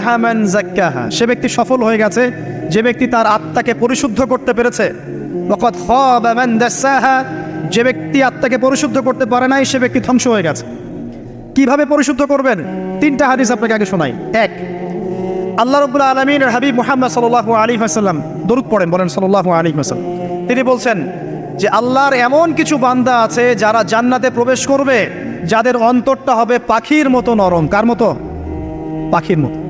আফলাহামান জাক্কাহা। সে ব্যক্তি সফল হয়ে গেছে, যে ব্যক্তি তার আত্মাকে পরিশুদ্ধ করতে পেরেছে। ওয়াকাদ খাবা দাসাহা। যে ব্যক্তি আত্মাকে পরিশুদ্ধ করতে পারে নাই, সে ব্যক্তি ধ্বংস হয়ে গেছে। কীভাবে পরিশুদ্ধ করবেন? তিনটা হাদিস আপনাকে আগে শোনাই। এক, আল্লাহ রবুল্লা আলমিন হাবিব মুহাম্মদ সাল আলী হাসাল্লাম দরুদ পড়েন, বলেন সাল আলী হাসাল্লাম তিনি বলছেন যে, আল্লাহর এমন কিছু বান্দা আছে যারা জান্নাতে প্রবেশ করবে, যাদের অন্তরটা হবে পাখির মতো নরম। কার মতো? পাখির মতো।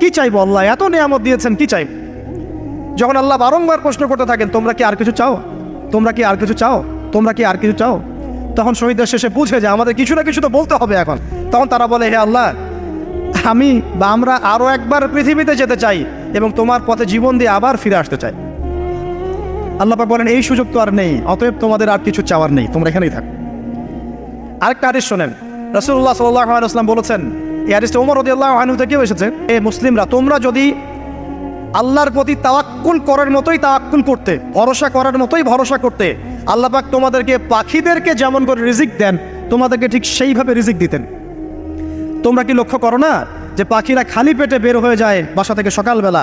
কি চাইব আল্লাহ? এত নিয়ামত দিয়েছেন, কি চাইব? যখন আল্লাহ বারংবার প্রশ্ন করতে থাকেন, তোমরা কি আর কিছু চাও? তোমরা কি আর কিছু চাও? তোমরা কি আর কিছু চাও? তখন শহীদদের শেষে বুঝে যে আমাদের কিছু না কিছু তো বলতে হবে এখন। তখন তারা বলে, হে আল্লাহ, আমি বা আমরা আরও একবার পৃথিবীতে যেতে চাই এবং তোমার পথে জীবন দিয়ে আবার ফিরে আসতে চাই। আল্লাপাক বলেন, এই সুযোগ তো আর নেই, অতএব তোমাদের আর কিছু চাওয়ার নেই, তোমরা এখানেই থাকো। আরেকটা হাদিস শোনেন রসুল্লাহ সাল্লাম বলেছেন এই হাদিসটা ওমর রদিয়াল্লাহ আনহু থেকেও এসেছে। এ মুসলিমরা, তোমরা যদি আল্লাহর প্রতি তাওয়াক্কুল করার মতোই তাওয়াক্কুল করতে, ভরসা করার মতোই ভরসা করতে আল্লাপাক তোমাদেরকে পাখিদেরকে যেমন করে রিজিক দেন, তোমাদেরকে ঠিক সেইভাবে রিজিক দিতেন। তোমরা কি লক্ষ্য করো না যে পাখিরা খালি পেটে বের হয়ে যায় বাসা থেকে সকালবেলা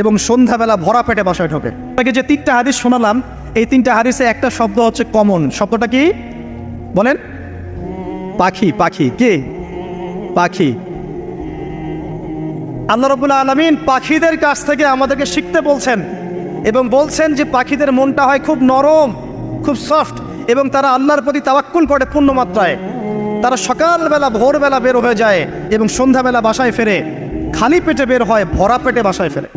এবং সন্ধ্যাবেলা ভরা পেটে বাসায় ঢোকে? তাকে যে তিনটা হাদিস শোনালাম, এই তিনটা হাদিসে একটা শব্দ হচ্ছে কমন শব্দটা কি? বলেন। পাখি পাখি, কে? পাখি। আল্লাহ রবুল্লা আলমিন পাখিদের কাছ থেকে আমাদেরকে শিখতে বলছেন এবং বলছেন যে পাখিদের মনটা হয় খুব নরম, খুব সফট এবং তারা আল্লাহর প্রতি তাওয়াক্কুল করে পূর্ণমাত্রায় তারা সকালবেলা, ভোরবেলা বের হয়ে যায় এবং সন্ধ্যাবেলা বাসায় ফেরে, খালি পেটে বের হয়, ভরা পেটে বাসায় ফেরে।